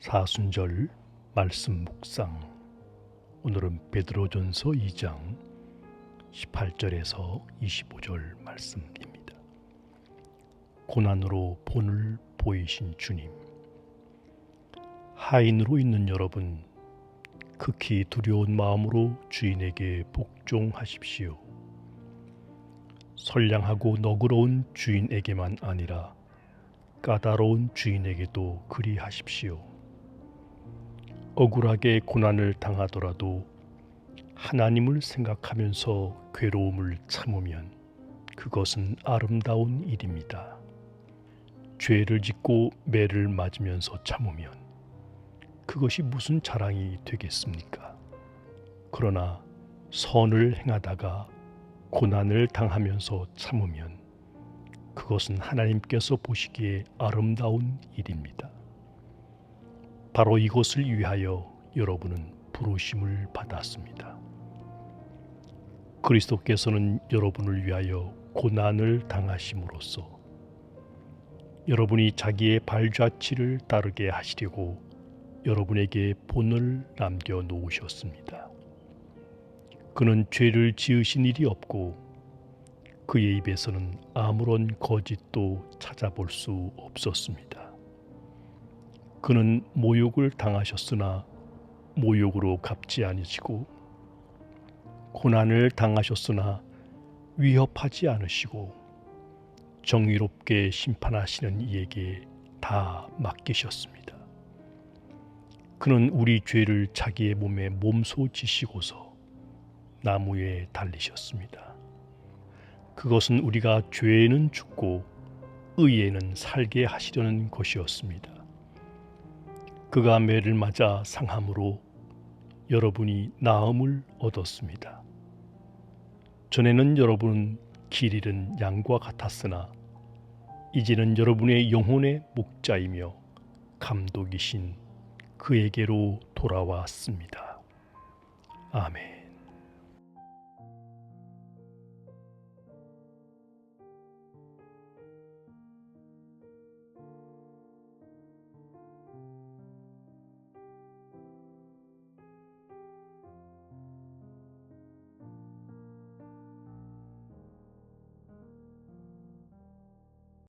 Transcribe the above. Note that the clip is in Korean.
사순절 말씀 묵상 오늘은 베드로전서 2장 18절에서 25절 말씀입니다. 고난으로 본을 보이신 주님 하인으로 있는 여러분 극히 두려운 마음으로 주인에게 복종하십시오. 선량하고 너그러운 주인에게만 아니라 까다로운 주인에게도 그리하십시오. 억울하게 고난을 당하더라도 하나님을 생각하면서 괴로움을 참으면 그것은 아름다운 일입니다. 죄를 짓고 매를 맞으면서 참으면 그것이 무슨 자랑이 되겠습니까? 그러나 선을 행하다가 고난을 당하면서 참으면 그것은 하나님께서 보시기에 아름다운 일입니다. 바로 이것을 위하여 여러분은 부르심을 받았습니다. 그리스도께서는 여러분을 위하여 고난을 당하심으로써 여러분이 자기의 발자취를 따르게 하시려고 여러분에게 본을 남겨 놓으셨습니다. 그는 죄를 지으신 일이 없고 그의 입에서는 아무런 거짓도 찾아볼 수 없었습니다. 그는 모욕을 당하셨으나 모욕으로 갚지 아니시고 고난을 당하셨으나 위협하지 않으시고 정의롭게 심판하시는 이에게 다 맡기셨습니다. 그는 우리 죄를 자기의 몸에 몸소 지시고서 나무에 달리셨습니다. 그것은 우리가 죄에는 죽고 의에는 살게 하시려는 것이었습니다. 그가 매를 맞아 상함으로 여러분이 나음을 얻었습니다. 전에는 여러분은 길 잃은 양과 같았으나 이제는 여러분의 영혼의 목자이며 감독이신 그에게로 돌아왔습니다. 아멘.